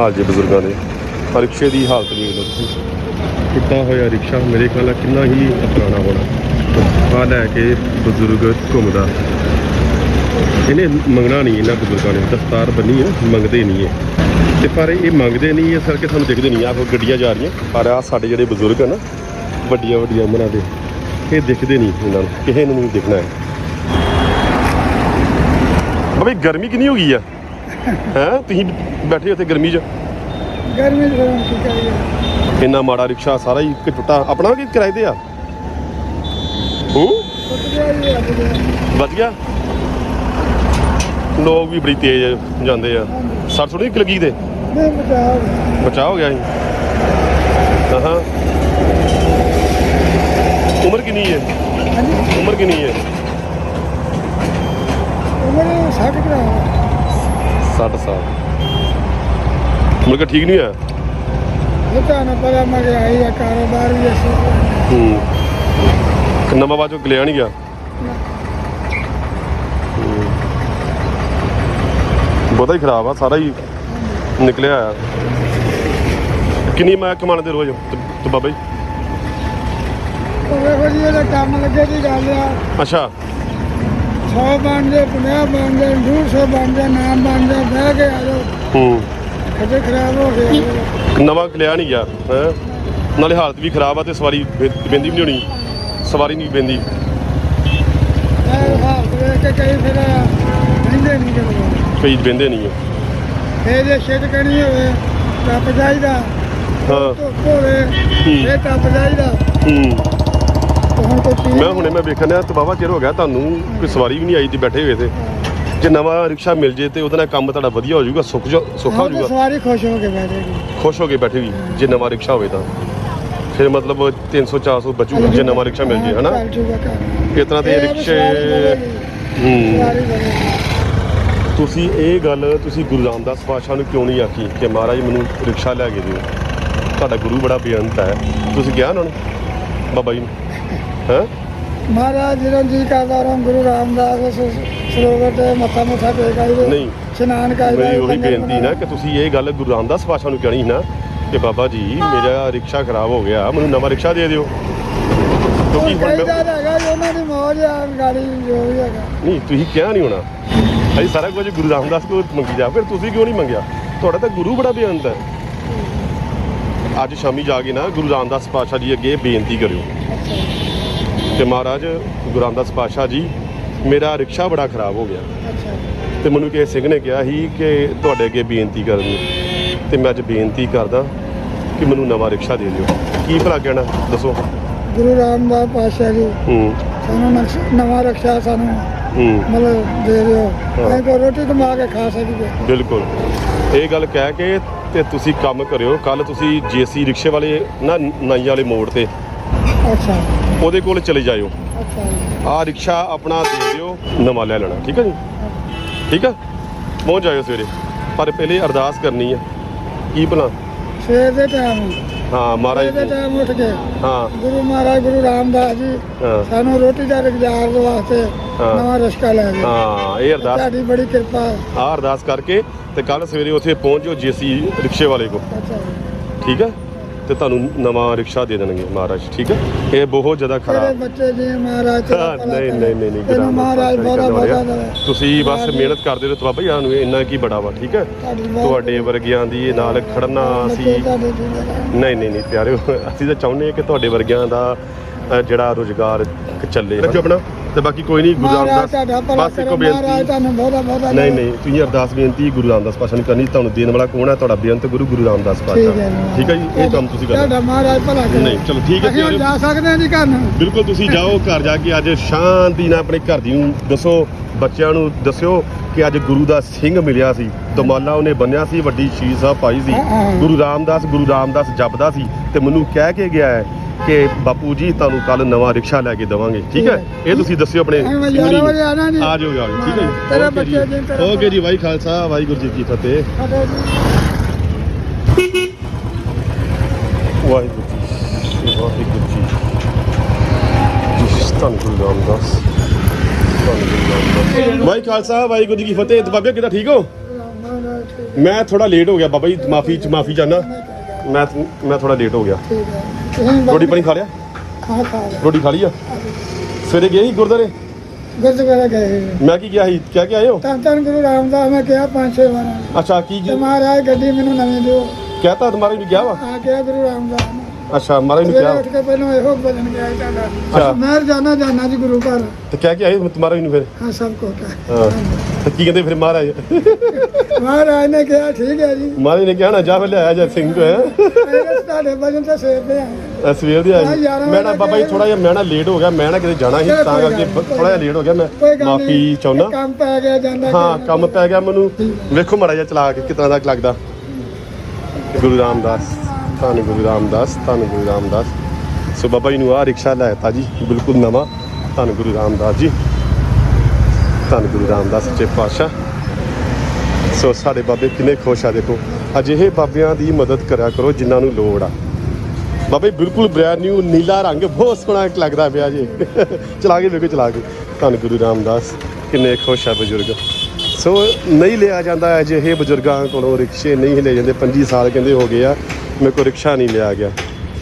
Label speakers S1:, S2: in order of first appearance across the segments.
S1: ਹਾਲ ਜੇ ਬਜ਼ੁਰਗਾਂ ਦੇ? ਪਰ ਰਿਕਸ਼ੇ ਦੀ ਹਾਲਤ ਨਹੀਂ ਲਓ ਤੁਸੀਂ। ਟੁੱਟਾ ਹੋਇਆ ਰਿਕਸ਼ਾ? ਮੇਰੇ ਖਿਆਲ ਨਾਲ ਕਿੰਨਾ ਹੀ ਪੁਰਾਣਾ ਹੋਣਾ। ਆ ਲੈ ਕੇ ਬਜ਼ੁਰਗ ਘੁੰਮਦਾ। ਇਹਨੇ ਮੰਗਣਾ ਨਹੀਂ ਇਹਨਾਂ ਬਜ਼ੁਰਗਾਂ ਨੇ। ਦਸਤਾਰ ਬੰਨੀ ਹੈ ਮੰਗਦੇ ਨਹੀਂ ਹੈ ਤੇ ਪਰ ਇਹ ਮੰਗਦੇ ਨਹੀਂ ਹੈ ਸਰ ਕਿ ਸਾਨੂੰ ਦਿਖਦੇ ਨਹੀਂ। ਆ ਕੋ ਗੱਡੀਆਂ ਜਾ ਰਹੀਆਂ। ਪਰ ਆ ਸਾਡੇ ਜਿਹੜੇ ਬਜ਼ੁਰਗ ਆ ਨਾ, ਵੱਡੀਆਂ ਵੱਡੀਆਂ ਉਮਰਾਂ ਦੇ, ਇਹ ਦਿਖਦੇ ਨਹੀਂ ਇਹਨਾਂ ਨੂੰ। ਕਿਸੇ ਨੂੰ ਨਹੀਂ ਦਿਖਣਾ ਹੈ। ਬਈ ਗਰਮੀ ਕਿੰਨੀ ਹੋ ਗਈ ਆ? ਹੈ ਤੁਸੀਂ ਬੈਠੇ ਉੱਥੇ ਗਰਮੀ 'ਚ?
S2: ਗਰਮੀ ਚ ਫਿਰ ਕੀ ਕਰੀਏ?
S1: ਇੰਨਾ ਮਾੜਾ ਰਿਕਸ਼ਾ ਸਾਰਾ ਹੀ ਕਿ ਟੁੱਟਾ। ਆਪਣਾ ਕਿ ਕਿਰਾਏ ਤੇ ਆ? ਹੂੰ?
S2: ਟੁੱਟ ਗਿਆ ਜੀ ਰੱਬ ਦੇ
S1: ਵੱਜ ਗਿਆ? ਲੋਕ ਵੀ ਬੜੀ ਤੇਜ਼ ਜਾਂਦੇ ਆ। ਸੱਟ ਸੁਣੀ ਲੱਗੀ ਤੇ
S2: ਨਹੀਂ ਬਚਾਓ
S1: ਬਚਾਅ ਹੋ ਗਿਆ ਸੀ। ਹਾਂ ਉਮਰ ਕਿੰਨੀ ਹੈ?
S2: ਹਾਂਜੀ।
S1: ਉਮਰ ਕਿੰਨੀ ਹੈ?
S2: ਉਮਰ 60 ਕਰਾ
S1: 60 ਸਾਲ। ਮੁੜ ਕੇ ਠੀਕ ਨਹੀਂ ਹੋਇਆ?
S2: ਇਹ ਤਾਂ ਨਾ ਪਤਾ ਮਹਿੰਗਾਈ ਆ ਕਾਰੋਬਾਰ ਵੀ ਅਸੀਂ
S1: ਹੂੰ। ਨਵਾਂ ਬਾਜੋ ਗਲਿਆ ਨਹੀਂ ਗਿਆ। ਬਹੁਤਾ ਹੀ ਖਰਾਬ ਆ ਸਾਰਾ ਹੀ ਨਿਕਲਿਆ ਆ। ਕਿੰਨੀ ਮੈਂ ਕਮਾਉਂਦੇ ਰੋਜ਼ ਤੇ ਤੇ ਬਾਬਾ ਜੀ?
S2: ਉਹ ਵੇਖੋ ਜੀ ਇਹਦਾ ਕੰਮ ਲੱਗੇ ਦੀ ਗੱਲ ਆ।
S1: ਅੱਛਾ।
S2: 100 ਬਣ ਜੇ 50 ਬਣ ਜੇ 200 ਬਣ ਜੇ ਨਾਮ ਬਣ ਜੇ ਬਹਿ ਕੇ ਆ ਜਾਓ।
S1: ਹੂੰ।
S2: ਖੱਜੇ ਖਰਾਬ ਹੋ ਗਏ।
S1: ਨਵਾਂ ਗਲਿਆ ਨਹੀਂ ਗਿਆ ਹੈ? ਨਾਲੇ ਹਾਲਤ ਵੀ ਖਰਾਬ ਆ ਤੇ ਸਵਾਰੀ ਬੇ- ਬਹਿੰਦੀ ਵੀ ਨਹੀਂ ਹੋਣੀ। ਸਵਾਰੀ ਨਹੀਂ
S2: ਇਹ ਹਾਲਤ ਵੇਖ ਕੇ ਕਈ ਫਿਰ ਰਹਿੰਦੇ ਨਹੀਂ ਕਿਤੇ।
S1: ਕਈ ਬਹਿੰਦੇ ਨਹੀਂ ਆ।
S2: ਇਹ ਜੇ ਛਿੱਟ ਕਣੀ ਹੋਵੇ ਟੱਪ ਜਾਈਦਾ।
S1: ਹਾਂ।
S2: ਹੋਵੇ ਇਹ ਟੱਪ ਜਾਈਦਾ।
S1: ਹੂੰ। ਮੈਂ ਹੁਣੇ ਮੈਂ ਵੇਖਣਿਆ ਤੇ ਬਾਬਾ ਚਿਰ ਹੋ ਗਿਆ ਤੁਹਾਨੂੰ ਕੋਈ ਸਵਾਰੀ ਵੀ ਨਹੀਂ ਆਈ ਤੇ ਬੈਠੇ ਹੋਏ ਤੇ। ਜੇ ਨਵਾਂ ਰਿਕਸ਼ਾ ਮਿਲ ਜੇ ਤੇ ਉਹਦੇ ਨਾਲ ਕੰਮ ਤੁਹਾਡਾ ਵਧੀਆ ਹੋ ਜਾਊਗਾ ਸੁੱਖ ਜਾ- ਸੌਖਾ ਹੋ
S2: ਹਾਂ ਤੇ
S1: ਜਾਊਗਾ।
S2: ਸਵਾਰੀ ਖੁਸ਼ ਹੋ ਕੇ ਬੈਠੇਗੀ
S1: ਖੁਸ਼ ਹੋ ਕੇ ਬੈਠੇ ਵੀ ਜੇ ਨਵਾਂ ਰਿਕਸ਼ਾ ਹੋਵੇ ਤਾਂ। ਫਿਰ ਮਤਲਬ 300 400 ਬਚੂਗਾ ਜੇ ਨਵਾਂ ਰਿਕਸ਼ਾ ਮਿਲ ਜੇ ਹਨਾ?
S2: ਚੱਲ ਜੂਗਾ ਕੰਮ
S1: ਇਸ ਤਰ੍ਹਾਂ
S2: ਇਹ ਆ ਵੀ
S1: ਰਿਕਸ਼ੇ
S2: ਸਵਾਰੀ ਵਧੇਗੀ,
S1: ਹੂੰ।
S2: ਸਵਾਰੀ ਵਧੇਗੀ।
S1: ਤੁਸੀਂ ਇਹ ਗੱਲ ਤੁਸੀਂ ਗੁਰੂ ਰਾਮਦਾਸ ਪਾਤਸ਼ਾਹ ਨੂੰ ਕਿਉਂ ਨਹੀਂ ਆਖੀ ਕਿ ਮਹਾਰਾਜ ਮੈਨੂੰ ਰਿਕਸ਼ਾ ਲੈ ਕੇ ਦਿਓ? ਤੁਹਾਡਾ ਗੁਰੂ ਬੜਾ ਬੇਅੰਤ ਹੈ। ਤੁਸੀਂ ਕਿਹਾ ਉਹਨਾਂ ਨੂੰ? ਬਾਬਾ ਜੀ ਨੂੰ? ਹੈ?
S2: ਮਹਾਰਾਜ ਜਦੋਂ ਜੀ ਕਰਦਾ ਰਹਾ ਗੁਰੂ ਰਾਮਦਾਸ ਉਸ ਸਰੋਵਰ ਤੇ ਮੱਥਾ ਮੁੱਥਾ ਟੇਕ ਆਈਦੇ
S1: ਨਹੀਂ।
S2: ਇਸ਼ਨਾਨ ਕਰਾਈਦਾ
S1: ਮੇਰੀ ਉਹੀ ਬੇਨਤੀ ਨਾ ਕਿ ਤੁਸੀਂ ਇਹ ਗੱਲ ਗੁਰੂ ਰਾਮਦਾਸ ਪਾਤਸ਼ਾਹ ਨੂੰ ਕਹਿਣੀ ਸੀ ਨਾ ਕਿ ਬਾਬਾ ਜੀ ਮੇਰਾ ਰਿਕਸ਼ਾ ਖਰਾਬ ਹੋ ਗਿਆ ਮੈਨੂੰ ਨਵਾਂ ਰਿਕਸ਼ਾ ਦੇ ਦਿਓ। ਕਿਉਂਕਿ ਹੁਣ ਮੈਂ-
S2: ਹੈਗਾ ਜੀ, ਉਹਨਾਂ ਦੀ ਮੌਜ ਆ ਗਾੜੀ ਜੋ ਵੀ ਹੈਗਾ।
S1: ਨਹੀਂ ਤੁਸੀਂ ਕਿਹਾ ਨਹੀਂ ਹੋਣਾ। ਅਸੀਂ ਸਾਰਾ ਕੁਝ ਗੁਰੂ ਰਾਮਦਾਸ ਕੋਲ ਮੰਗੀ ਜਾ ਫਿਰ ਤੁਸੀਂ ਕਿਉਂ ਨਹੀਂ ਮੰਗਿਆ? ਤੁਹਾਡਾ ਤਾਂ ਗੁਰੂ ਬੜਾ ਬੇਅੰਤ ਹੈ। ਅੱਜ ਸ਼ਾਮੀ ਜਾ ਕੇ ਨਾ ਗੁਰੂ ਰਾਮਦਾਸ ਪਾਤਸ਼ਾਹ ਜੀ ਅੱਗੇ ਬੇਨਤੀ ਕਰਿਓ। ਕਿ ਮਹਾਰਾਜ ਗੁਰੂ ਰਾਮਦਾਸ ਪਾਤਸ਼ਾਹ ਜੀ ਮੇਰਾ ਰਿਕਸ਼ਾ ਬੜਾ ਖਰਾਬ ਹੋ ਗਿਆ। ਤੇ ਮੈਨੂੰ ਕਿਸੇ ਸਿੰਘ ਨੇ ਕਿਹਾ ਸੀ ਕਿ ਤੁਹਾਡੇ ਅੱਗੇ ਬੇਨਤੀ ਕਰਨ ਤੇ ਮੈਂ ਅੱਜ ਬੇਨਤੀ ਕਰਦਾ ਕਿ ਮੈਨੂੰ ਨਵਾਂ ਰਿਕਸ਼ਾ ਦੇ ਦਿਓ। ਕੀ ਭਲਾ ਕਹਿਣਾ ਦੱਸੋ।
S2: ਗੁਰੂ ਰਾਮਦਾਸ ਪਾਤਸ਼ਾਹ ਜੀ
S1: ਹੂੰ।
S2: ਸਾਨੂੰ ਨਕਸ਼- ਨਵਾਂ ਰਖਸ਼ਾ ਸਾਨੂੰ
S1: ਹੂੰ।
S2: ਮਤਲਬ ਦੇ ਦਿਓ। ਅਸੀਂ ਕੋਈ ਰੋਟੀ ਕਮਾ ਕੇ ਖਾ ਸਕੀਏ।
S1: ਬਿਲਕੁਲ। ਇਹ ਗੱਲ ਕਹਿ ਕੇ ਤੇ ਤੁਸੀਂ ਕੰਮ ਕਰਿਓ। ਕੱਲ ਤੁਸੀਂ ਜੀਸੀ ਰਿਕਸ਼ੇ ਵਾਲੇ ਨਾ ਨਾਈ ਵਾਲੇ ਮੋੜ ਤੇ।
S2: ਅੱਛਾ।
S1: ਉਹਦੇ ਕੋਲ ਚਲੇ ਜਾਇਓ। ਆਹ ਰਿਕਸ਼ਾ ਆਪਣਾ ਦੇ ਦਿਓ ਨਵਾਂ ਲੈ ਲੈਣਾ ਠੀਕ ਹੈ ਜੀ? ਠੀਕ ਹੈ ਪਹੁੰਚ ਜਾਇਓ ਸਵੇਰੇ। ਪਰ ਪਹਿਲੇ ਅਰਦਾਸ ਕਰਨੀ ਹੈ ਕੀ ਭਲਾ?
S2: ਸਵੇਰ ਦੇ ਟਾਈਮ
S1: ਹਾਂ ਮਹਾਰਾਜ
S2: ਦੇ ਟਾਈਮ ਉੱਠ ਕੇ
S1: ਹਾਂ।
S2: ਗੁਰੂ ਮਹਾਰਾਜ ਗੁਰੂ ਰਾਮਦਾਸ ਜੀ ਸਾਨੂੰ ਰੋਟੀ ਦਾ ਰੁਜ਼ਗਾਰ ਦੇ ਵਾਸਤੇ। ਨਵਾਂ ਰਸ਼ਕਾ ਲੈ ਗਏ।
S1: ਹਾਂ ਇਹ ਅਰਦਾਸ
S2: ਤੁਹਾਡੀ ਬੜੀ ਕਿਰਪਾ।
S1: ਆਹ ਅਰਦਾਸ ਕਰਕੇ ਤੇ ਕੱਲ ਸਵੇਰੇ ਉੱਥੇ ਪਹੁੰਚ ਜਾਓ ਜੀਸੀ ਰਿਕਸ਼ੇ ਵਾਲੇ ਕੋਲ। ਠੀਕ ਹੈ ਤੇ ਤੁਹਾਨੂੰ ਨਵਾਂ ਰਿਕਸ਼ਾ ਦੇ ਦੇਣਗੇ ਮਹਾਰਾਜ ਠੀਕ ਹੈ? ਇਹ ਬਹੁਤ ਜ਼ਿਆਦਾ
S2: ਤੇਰੇ
S1: ਖਰਾਬ
S2: ਬੱਚੇ ਜੀ ਮਹਾਰਾਜ ਤੇਰਾ
S1: ਹਾਂ,
S2: ਭਲਾ
S1: ਨਹੀਂ
S2: ਕਰੇ।
S1: ਨਹੀਂ ਨਹੀਂ ਨਹੀਂ
S2: ਤੈਨੂੰ
S1: ਗੁਰੂ
S2: ਮਹਾਰਾਜ
S1: ਪਾਤਸ਼ਾਹ
S2: ਦੇਵੇ
S1: ਤੁਸੀਂ ਬਸ ਮਿਹਨਤ ਕਰਦੇ ਰਹੋ ਬਾਬਾ ਯਾਰ ਨੂੰ ਇੰਨਾ ਕੀ ਬੜਾ ਵਾ ਠੀਕ ਹੈ?
S2: ਤੁਹਾਡੀ ਬਹੁਤ-
S1: ਤੁਹਾਡੇ ਵਰਗਿਆਂ ਦੀ ਨਾਲ ਖੜਨਾ
S2: ਬੱਚੇ
S1: ਅਸੀਂ
S2: ਤੁਹਾਡੇ ਦੇ।
S1: ਨਹੀਂ ਨਹੀਂ ਨਹੀਂ ਪਿਆਰਿਓ ਅਸੀਂ ਤਾਂ ਚਾਹੁੰਦੇ ਹਾਂ ਕਿ ਤੁਹਾਡੇ ਵਰਗਿਆਂ ਦਾ ਅ, ਜਿਹੜਾ ਰੋਜ਼ਗਾਰ ਚੱਲੇ। ਰੱਖੋ ਆਪਣਾ। ਤੇ ਬਾਕੀ ਕੋਈ ਨਹੀਂ ਗੁਰੂ ਰਾਮਦਾਸ ਬਸ
S2: ਕਰੇ
S1: ਇੱਕੋ ਬੇਨਤੀ ਨਹੀਂ। ਨਹੀਂ ਤੁਸੀਂ ਅਰਦਾਸ ਬੇਨਤੀ ਗੁਰੂ ਰਾਮਦਾਸ ਪਾਸ਼ਾ ਨੂੰ ਕਰਨੀ ਤੁਹਾਨੂੰ ਦੇਣ ਵਾਲਾ ਕੌਣ ਹੈ? ਤੁਹਾਡਾ ਬੇਅੰਤ ਗੁਰੂ ਗੁਰੂ ਰਾਮਦਾਸ ਪਾਸ਼ਾ ਠੀਕ ਹੈ ਜੀ? ਇਹ ਕੰਮ ਤੁਸੀਂ ਕਰਨਾ
S2: ਤੁਹਾਡਾ ਮਹਾਰਾਜ ਭਲਾ ਕਰੇ।
S1: ਨਹੀਂ ਚਲੋ ਠੀਕ ਹੈ
S2: ਅਸੀਂ ਜਾ ਸਕਦੇ ਹਾਂ ਜੀ ਘਰ ਨੂੰ।
S1: ਬਿਲਕੁਲ ਤੁਸੀਂ ਜਾਓ ਘਰ ਜਾ ਕੇ ਅੱਜ ਸ਼ਾਂਤੀ ਨਾਲ ਆਪਣੇ ਘਰ ਦੀ ਨੂੰ ਦੱਸੋ ਬੱਚਿਆਂ ਨੂੰ ਦੱਸਿਓ ਕਿ ਅੱਜ ਗੁਰੂ ਦਾ ਸਿੰਘ ਮਿਲਿਆ ਸੀ। ਦਮਾਲਾ ਉਹਨੇ ਬੰਨਿਆ ਸੀ ਵੱਡੀ ਸ਼ੀਸ਼ ਆ ਪਾਈ ਸੀ। ਗੁਰੂ ਰਾਮਦਾਸ ਗੁਰੂ ਰਾਮਦਾਸ ਜਪਦਾ ਸੀ ਤੇ ਮੈਨੂੰ ਕਹਿ ਕੇ ਗਿਆ ਹੈ ਕਿ ਬਾਪੂ ਜੀ ਤੁਹਾਨੂੰ ਕੱਲ ਨਵਾਂ ਰਿਕਸ਼ਾ ਲੈ ਕੇ ਦੇਵਾਂਗੇ ਠੀਕ ਹੈ? ਇਹ ਤੁਸੀਂ ਦੱਸਿਓ ਆਪਣੇ। ਆ ਜਾਓ ਆ ਜਾਓ ਠੀਕ ਹੈ
S2: ਤੇਰਾ। ਬੱਚਾ ਜੀ,
S1: ਓਕੇ ਜੀ ਵਾਹਿ ਖਾਲਸਾ ਵਾਹਿਗੁਰੂ ਜੀ ਕੀ ਫਤਿਹ। ਵਾਹਿਗੁਰੂ ਜੀ ਵਾਹਿਗੁਰੂ ਜੀ। ਜੀ ਧੰਨ ਗੁਰੂ ਰਾਮਦਾਸ। ਵਾਹਿ ਖਾਲਸਾ ਵਾਹਿਗੁਰੂ ਜੀ ਕੀ ਫਤਿਹ। ਬਾਬੇ ਕਿਦਾਂ ਠੀਕ ਹੋ? ਮੈਂ ਥੋੜਾ ਲੇਟ ਹੋ ਗਿਆ ਬਾਬਾ ਜੀ ਮਾਫੀ ਚ ਮਾਫੀ ਚਾਹਨਾ ਮੈਂ ਮੈਂ ਥੋੜਾ ਲੇਟ ਹੋ ਗਿਆ।
S2: ਠੀਕ ਹੈ ਤੁਸੀਂ
S1: ਰੋਟੀ ਪਾਣੀ ਖਾ ਲਿਆ?
S2: ਖਾ ਖਾ ਲਿਆ।
S1: ਰੋਟੀ ਖਾ ਲਈ ਆ? ਸਵੇਰੇ ਗਏ ਸੀ ਗੁਰਦਾਰੇ
S2: ਗੁਰਦੁਆਰੇ? ਗਏ
S1: ਮੈਂ ਕੀ ਕਿਹਾ ਸੀ? ਕਿਆ ਕਿ ਆਏ ਹੋ?
S2: ਤਾਂ ਤਾਂ ਗੁਰੂ ਰਾਮਦਾਸ ਮੈਂ ਕਿਹਾ ਪੰਜ ਛੇ ਵਾਰ
S1: ਅੱਛਾ ਕੀ
S2: ਤੇ ਮਹਾਰਾਜ ਗੱਡੀ ਮੈਨੂੰ ਨਵੀਂ ਦਿਓ
S1: ਕਹਤਾ ਤੁਹਾਰੇ ਨੂੰ ਕਿਹਾ ਵਾ
S2: ਆ ਗਿਆ ਗੁਰੂ ਰਾਮਦਾਸ ਨੇ
S1: ਅੱਛਾ ਮਹਾਰਾਜ ਨੂੰ ਕਿਹਾ।
S2: ਉੱਠ ਕੇ ਪਹਿਲਾਂ ਇਹੋ ਭਜਨ ਗਿਆ ਸੀ
S1: ਅੱਛਾ।
S2: ਤੁਹਾਡਾ ਮੈਂ ਜਾਣਾ ਜਾਣਾ ਜੀ ਗੁਰੂ ਘਰ।
S1: ਤੇ ਕਹਿ ਕੇ ਆਏ ਮਹਾਰਾਜ ਨੂੰ ਫਿਰ?
S2: ਹਾਂ ਸਭ ਕੋ ਕਹਿ।
S1: ਹਾਂ। ਤੇ ਕੀ ਕਹਿੰਦੇ ਫਿਰ ਮਹਾਰਾਜ?
S2: ਮਹਾਰਾਜ ਨੇ ਕਿਹਾ ਠੀਕ ਹੈ ਜੀ।
S1: ਮਹਾਰਾਜ ਨੇ ਕਿਹਾ ਨਾ ਜਾ ਫਿਰ ਲਿਆਇਆ ਜੈ ਸਿੰਘ। ਹੈ
S2: ਤੁਹਾਡੇ ਭਜਨ ਤੇ ਸੇਵ ਤੇ ਆਏ
S1: ਸਵੇਰ ਦੇ
S2: ਯਾਰਾਂ
S1: ਮੈਂ ਨਾ ਬਾਬਾ ਜੀ ਥੋੜਾ ਜਿਹਾ ਮੈਂ ਨਾ ਲੇਟ ਹੋ ਗਿਆ ਮੈਂ ਨਾ ਕਿਤੇ ਜਾਣਾ ਸੀ
S2: ਚਲੋ
S1: ਤਾਂ
S2: ਕੋਈ
S1: ਕਰਕੇ ਥੋੜਾ ਜਿਹਾ ਲੇਟ ਹੋ ਗਿਆ ਮੈਂ ਮਾਫੀ ਚਾਹੁੰਦਾ।
S2: ਕੰਮ ਪੈ ਗਿਆ ਜਾਂਦਾ
S1: ਹਾਂ। ਕੰਮ ਪੈ ਗਿਆ ਮੈਨੂੰ। ਵੇਖੋ ਮਾੜਾ ਜਿਹਾ ਚਲਾ ਕੇ ਕਿਤਨਾ ਦਾ ਲੱਗਦਾ। ਗੁਰੂ ਰਾਮਦਾਸ ਧੰਨ ਗੁਰੂ ਰਾਮਦਾਸ ਧੰਨ ਗੁਰੂ ਰਾਮਦਾਸ। ਸੋ ਬਾਬਾ ਜੀ ਨੂੰ ਆ ਰਿਕਸ਼ਾ ਲੈਤਾ ਜੀ ਬਿਲਕੁਲ ਨਵਾਂ। ਧੰਨ ਗੁਰੂ ਰਾਮਦਾਸ ਜੀ। ਧੰਨ ਗੁਰੂ ਰਾਮਦਾਸ ਸੱਚੇ ਪਾਤਸ਼ਾਹ। ਸੋ ਸਾਡੇ ਬਾਬੇ ਕਿੰਨੇ ਖੁਸ਼ ਆ, ਦੇਖੋ। ਅਜਿਹੇ ਬਾਬਿਆਂ ਦੀ ਮਦਦ ਕਰਿਆ ਕਰੋ ਜਿਨ੍ਹਾਂ ਨੂੰ ਲੋੜ ਆ। ਬਾਬੇ, ਬਿਲਕੁਲ ਬ੍ਰੈਂਡ ਨਿਊ ਨੀਲਾ ਰੰਗ, ਬਹੁਤ ਸੋਹਣਾ ਲੱਗਦਾ ਪਿਆ ਜੀ। ਚਲਾ ਕੇ ਵੇਖੋ, ਚਲਾ ਕੇ ਧੰਨ ਗੁਰੂ ਰਾਮਦਾਸ, ਕਿੰਨੇ ਖੁਸ਼ ਆ ਬਜ਼ੁਰਗ। ਸੋ ਨਹੀਂ ਲਿਆ ਜਾਂਦਾ ਅਜਿਹੇ ਬਜ਼ੁਰਗਾਂ ਕੋਲੋਂ ਰਿਕਸ਼ੇ ਨਹੀਂ ਲੈ ਜਾਂਦੇ। 25 ਸਾਲ ਕਹਿੰਦੇ ਹੋ ਗਏ ਆ, ਮੇਰੇ ਕੋਲ ਰਿਕਸ਼ਾ ਨਹੀਂ ਲਿਆ ਗਿਆ।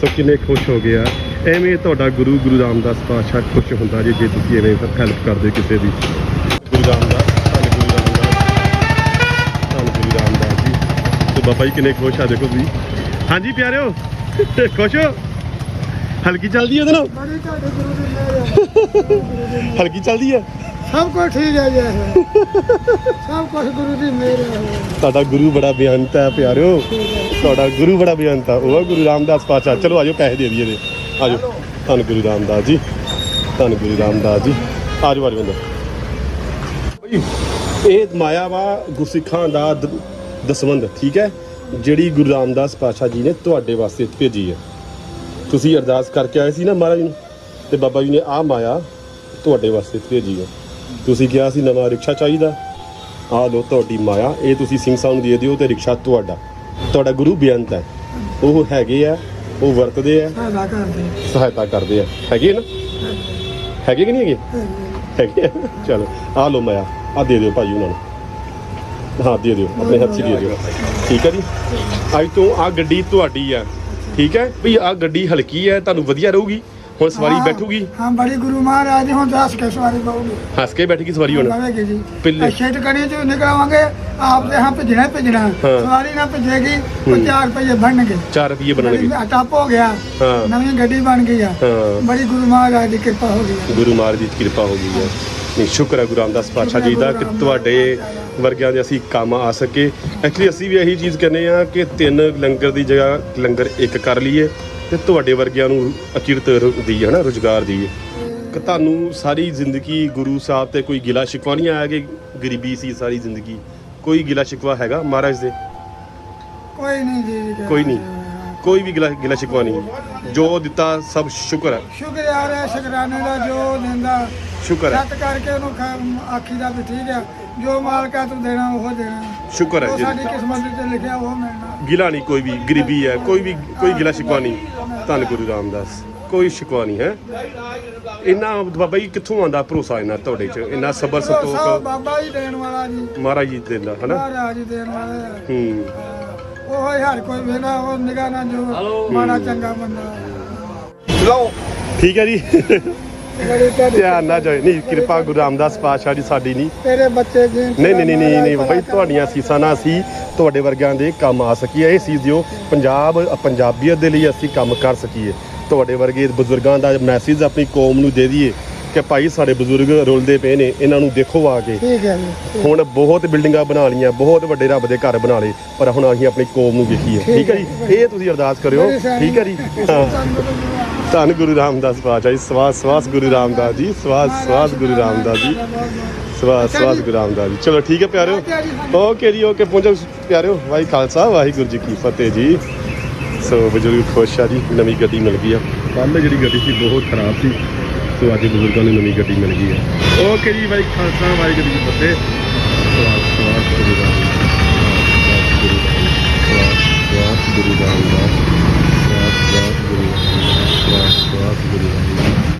S1: ਸੋ ਕਿੰਨੇ ਖੁਸ਼ ਹੋ ਗਏ ਆ। ਐਵੇਂ ਤੁਹਾਡਾ ਗੁਰੂ ਗੁਰੂ ਰਾਮਦਾਸ ਪਾਤਸ਼ਾਹ ਖੁਸ਼ ਹੁੰਦਾ ਜੇ ਜੇ ਤੁਸੀਂ ਐਵੇਂ ਹੈਲਪ ਕਰਦੇ ਕਿਸੇ ਦੀ। ਰਾਮਦਾਸ ਧੰਨ ਗੁਰੂ ਰਾਮਦਾਸ ਧੰਨ ਗੁਰੂ ਰਾਮਦਾਸ ਜੀ। ਤੇ ਬਾਬਾ ਜੀ ਕਿੰਨੇ ਖੁਸ਼ ਆ ਦੇਖੋ ਤੁਸੀਂ। ਹਾਂਜੀ ਪਿਆਰਿਓ ਖੁਸ਼ ਹੋ? ਹਲਕੀ ਚੱਲਦੀ ਹੈ ਉਹਦੇ ਨਾਲ?
S2: ਹੈ।
S1: ਹਲਕੀ ਚੱਲਦੀ ਹੈ
S2: ਸਭ ਕੁਝ ਠੀਕ ਹੈ ਜੀ। ਸਭ ਕੁਝ ਗੁਰੂ ਦੀ ਮਿਹਰ ਹੈ
S1: ਤੁਹਾਡਾ ਗੁਰੂ ਬੜਾ ਬੇਅੰਤ ਹੈ ਪਿਆਰਿਓ। ਤੁਹਾਡਾ ਗੁਰੂ ਬੜਾ ਬੇਅੰਤ ਆ। ਉਹ ਆ ਗੁਰੂ ਰਾਮਦਾਸ ਪਾਤਸ਼ਾਹ। ਚਲੋ ਆਜੋ ਪੈਸੇ ਦੇ ਦਈਏ ਦੇ ਆਜੋ। ਧੰਨ ਗੁਰੂ ਰਾਮਦਾਸ ਜੀ। ਧੰਨ ਗੁਰੂ ਰਾਮਦਾਸ ਜੀ। ਆਜੋ ਆਜੋ ਅੰਦਰ। ਇਹ ਮਾਇਆ ਵਾ ਗੁਰਸਿੱਖਾਂ ਦਾ ਦ- ਦਸਵੰਧ ਠੀਕ ਹੈ? ਜਿਹੜੀ ਗੁਰੂ ਰਾਮਦਾਸ ਪਾਤਸ਼ਾਹ ਜੀ ਨੇ ਤੁਹਾਡੇ ਵਾਸਤੇ ਭੇਜੀ ਹੈ। ਤੁਸੀਂ ਅਰਦਾਸ ਕਰਕੇ ਆਏ ਸੀ ਨਾ ਮਹਾਰਾਜ ਨੂੰ ਤੇ ਬਾਬਾ ਜੀ ਨੇ ਆਹ ਮਾਇਆ ਤੁਹਾਡੇ ਵਾਸਤੇ ਭੇਜੀ ਹੈ। ਤੁਸੀਂ ਕਿਹਾ ਸੀ ਨਵਾਂ ਰਿਕਸ਼ਾ ਚਾਹੀਦਾ। ਆਹ ਲੋ ਤੁਹਾਡੀ ਮਾਇਆ ਇਹ ਤੁਸੀਂ ਸਿੰਘ ਸਾਹਿਬ ਨੂੰ ਦੇ ਦਿਓ ਤੇ ਰਿਕਸ਼ਾ ਤੁਹਾਡਾ। ਤੁਹਾਡਾ ਗੁਰੂ ਬੇਅੰਤ ਹੈ। ਉਹ ਹੈਗੇ ਆ ਉਹ ਵਰਤਦੇ ਆ। ਸਹਾਇਤਾ ਕਰਦੇ ਆ। ਹੈਗੇ ਨਾ? ਹੈਗੇ ਕਿ ਨਹੀਂ ਹੈਗੇ? ਹੈਗੇ ਆ? ਚਲੋ ਆਹ ਲੋ ਮਾਇਆ। ਆ ਦੇ ਦਿਓ ਭਾਈ ਉਹਨਾਂ ਨੂੰ। ਹਾਂ ਦੇ ਦਿਓ ਆਪਣੇ ਹੱਥ 'ਚ ਦੇ ਦਿਓ। ਠੀਕ ਹੈ ਜੀ? ਅੱਜ ਤੋਂ ਆ ਗੱਡੀ ਤੁਹਾਡੀ ਆ। ਠੀਕ ਹੈ? ਵੀ ਆ ਗੱਡੀ ਹਲਕੀ ਹੈ ਤੁਹਾਨੂੰ ਵਧੀਆ ਰਹੂਗੀ? ਹੁਣ ਸਵਾਰੀ ਬੈਠੂਗੀ?
S2: ਹਾਂ ਬੜੀ ਗੁਰੂ ਮਹਾਰਾਜ ਹੁਣ ਦੱਸ ਕੇ ਸਵਾਰੀ ਪਾਉਗੀ
S1: ਹੱਸ ਕੇ ਬੈਠੇਗੀ ਸਵਾਰੀ ਹੁਣ?
S2: ਜੀ।
S1: ਪਿੱਲੇ।
S2: ਅੱਛੇ ਟਕਣੇ ਚ ਨਿਕਲਾਵਾਂਗੇ ਆਪ ਦੇ ਹਾਂ ਭਜਣਾ। ਭਜਣਾ ਸਵਾਰੀ ਨਾ ਭਜੇਗੀ ਉਹ 4 ਰੁਪਏ ਬਣਨਗੇ।
S1: 4 ਰੁਪਏ ਬਣਨਗੇ।
S2: ਟੱਪ ਹੋ ਗਿਆ।
S1: ਹਾਂ।
S2: ਨਵੀਂ ਗੱਡੀ ਬਣ ਗਈ ਆ। ਬੜੀ ਗੁਰੂ ਮਹਾਰਾਜ ਦੀ ਕਿਰਪਾ ਹੋ ਗਈ ਆ।
S1: ਗੁਰੂ ਮਹਾਰਾਜ ਦੀ ਕਿਰਪਾ ਹੋ ਗਈ ਹੈ ਨਹੀਂ ਸ਼ੁਕਰ ਹੈ ਗੁਰੂ ਰਾਮਦਾਸ ਪਾਤਸ਼ਾਹ ਜੀ ਦਾ ਕਿ ਤੁਹਾਡੇ ਵਰਗਿਆਂ ਦੇ ਅਸੀਂ ਕੰਮ ਆ ਸਕੇ। ਐਕਚੁਅਲੀ ਅਸੀਂ ਵੀ ਇਹੀ ਚੀਜ਼ ਕਹਿੰਦੇ ਆ ਕਿ ਤਿੰਨ ਲੰਗਰ ਦੀ ਜਗ੍ਹਾ ਲੰਗਰ ਇੱਕ ਕਰ ਲਈਏ ਤੇ ਤੁਹਾਡੇ ਵਰਗਿਆਂ ਨੂੰ ਅਕਿਰਤ ਦੀ ਹੈ ਨਾ ਰੁਜ਼ਗਾਰ ਦੀ ਕਿ ਤੁਹਾਨੂੰ ਸਾਰੀ ਜ਼ਿੰਦਗੀ ਗੁਰੂ ਸਾਹਿਬ ਤੇ ਕੋਈ ਗਿਲਾ ਸ਼ਿਕਵਾ ਨਹੀਂ ਆਇਆ ਕਿ ਗਰੀਬੀ ਸੀ ਸਾਰੀ ਜ਼ਿੰਦਗੀ? ਕੋਈ ਗਿਲਾ ਸ਼ਿਕਵਾ ਹੈਗਾ ਮਹਾਰਾਜ ਦੇ?
S2: ਕੋਈ ਨਹੀਂ ਜੀ
S1: ਕੋਈ ਨਹੀਂ। ਕੋਈ ਵੀ ਗਿਲਾ ਗਿਲਾ ਸ਼ਿਕਵਾ ਨਹੀਂ। ਜੋ ਦਿੱਤਾ ਸਭ ਸ਼ੁਕਰ ਹੈ।
S2: ਸ਼ੁਕਰਿਆ ਹੈ ਸ਼ੁਕਰਾਨੇ ਦਾ ਜੋ ਦਿੰਦਾ।
S1: ਸ਼ੁਕਰ ਹੈ।
S2: ਸੱਤ ਕਰਕੇ ਉਹਨੂੰ ਖਾ- ਆਖੀ ਦਾ ਵੀ ਠੀਕ ਹੈ। ਜੋ ਮਾਲਕਾ ਤੂੰ ਦੇਣਾ ਉਹ ਦੇਣਾ।
S1: ਸ਼ੁਕਰ ਹੈ
S2: ਉਹ
S1: ਜੀ।
S2: ਸਾਡੀ ਕਿਸਮਤ ਵਿੱਚ ਲਿਖਿਆ ਉਹ ਮਿਲਣਾ।
S1: ਗਿਲਾ ਨਹੀਂ ਕੋਈ ਵੀ ਗਰੀਬੀ ਹੈ ਕੋਈ ਵੀ ਕੋਈ ਗਿਲਾ ਸ਼ਿਕਵਾ ਨਹੀਂ। ਧੰਨ ਗੁਰੂ ਰਾਮਦਾਸ ਕੋਈ ਸ਼ਿਕਵਾ ਨਹੀਂ ਹੈ। ਇੰਨਾ ਬਾਬਾ ਜੀ ਕਿੱਥੋਂ ਆਂਦਾ ਭਰੋਸਾ ਇਹਨਾਂ ਤੁਹਾਡੇ ਚ? ਇੰਨਾ ਸਬਰ ਸੰਤੋਖ।
S2: ਬਾਬਾ ਜੀ ਦੇਣ ਵਾਲਾ ਜੀ।
S1: ਮਹਾਰਾਜ ਜੀ ਦਿੰਦਾ ਹਨਾ?
S2: ਮਹਾਰਾਜ ਜੀ ਦੇਣ ਵਾਲਾ ਹੈ।
S1: ਹੂੰ।
S2: ਉਹ ਹਰ ਕੋਈ ਵੇਲਾ ਉਹ ਨਿਗਾਹ ਨਾਲ ਜੋ। ਮਾੜਾ ਚੰਗਾ ਬੰਦਾ।
S1: ਠੀਕ ਹੈ ਜੀ।
S2: ਬੜੀ ਤੁਹਾਡੀ
S1: ਧਿਆਨ ਨਾ ਜਾਏ ਨਹੀਂ ਕਿਰਪਾ ਗੁਰੂ ਰਾਮਦਾਸ ਪਾਤਸ਼ਾਹ ਦੀ ਸਾਡੀ ਨਹੀਂ।
S2: ਤੇਰੇ ਬੱਚੇ ਜੀ
S1: ਨਹੀਂ ਨਹੀਂ ਨਹੀਂ ਨਹੀਂ ਨਹੀਂ ਤੁਹਾਡੀਆਂ ਸੀਸਾਂ ਨਾਲ ਅਸੀਂ ਤੁਹਾਡੇ ਵਰਗਿਆਂ ਦੇ ਕੰਮ ਆ ਸਕੀਏ। ਇਹ ਚੀਜ਼ ਦਿਓ ਪੰਜਾਬ ਪੰਜਾਬੀਅਤ ਦੇ ਲਈ ਅਸੀਂ ਕੰਮ ਕਰ ਸਕੀਏ। ਤੁਹਾਡੇ ਵਰਗੇ ਬਜ਼ੁਰਗਾਂ ਦਾ ਮੈਸੇਜ ਆਪਣੀ ਕੌਮ ਨੂੰ ਦੇ ਦਈਏ। ਕਿ ਭਾਈ ਸਾਡੇ ਬਜ਼ੁਰਗ ਰੁਲਦੇ ਪਏ ਨੇ ਇਹਨਾਂ ਨੂੰ ਦੇਖੋ ਆ ਕੇ।
S2: ਠੀਕ ਹੈ ਜੀ
S1: ਹੁਣ ਬਹੁਤ ਬਿਲਡਿੰਗਾਂ ਬਣਾ ਲਈਆਂ ਬਹੁਤ ਵੱਡੇ ਰੱਬ ਦੇ ਘਰ ਬਣਾ ਲਏ ਪਰ ਹੁਣ ਅਸੀਂ ਆਪਣੀ ਕੌਮ ਨੂੰ ਵੇਖੀਏ ਠੀਕ ਹੈ ਜੀ? ਇਹ ਤੁਸੀਂ ਅਰਦਾਸ ਕਰਿਓ। ਠੀਕ ਹੈ ਜੀ? ਧੰਨ ਗੁਰੂ ਰਾਮਦਾਸ ਪਾਤਸ਼ਾਹ ਜੀ ਸਵਾਸ ਸਵਾਸ ਗੁਰੂ ਰਾਮਦਾਸ ਜੀ ਸਵਾਸ ਸਵਾਸ ਗੁਰੂ ਰਾਮਦਾਸ ਜੀ। ਸਵਾਸ ਸਵਾਸ ਗੁਰੂ ਰਾਮਦਾਸ ਜੀ। ਚਲੋ ਠੀਕ ਹੈ ਪਿਆਰਿਓ। ਓਕੇ ਜੀ ਓਕੇ ਪਹੁੰਚੋ ਪਿਆਰਿਓ। ਵਾਹਿ ਖਾਲਸਾ ਵਾਹਿਗੁਰੂ ਜੀ ਕੀ ਫਤਿਹ ਜੀ। ਸੋ ਬਜ਼ੁਰਗ ਖੁਸ਼ ਆ ਜੀ ਨਵੀਂ ਗੱਡੀ ਮਿਲ ਗਈ ਆ। ਕੱਲ ਜਿਹੜੀ ਗੱਡੀ ਸੀ ਬਹੁਤ ਖਰਾਬ ਸੀ। ਸੋ ਅੱਜ ਬਜ਼ੁਰਗਾਂ ਨੂੰ ਨਵੀਂ ਗੱਡੀ ਮਿਲ ਗਈ ਆ ਓਕੇ ਜੀ ਵਾਹਿ ਖਾਲਸਾ ਵਾਹਿਗੁਰੂ ਜੀ ਫਤਿਹ। ਗੁਰੂ ਰਾਮਦਾਸ ਗੁਰੂ ਰਾਮਦਾਸ ਗੁਰੂ ਰਾਮਦਾਸ ਗੁਰੂ ਰਾਮਦਾਸ ਗੁਰੂ ਰਾਮਦਾਸ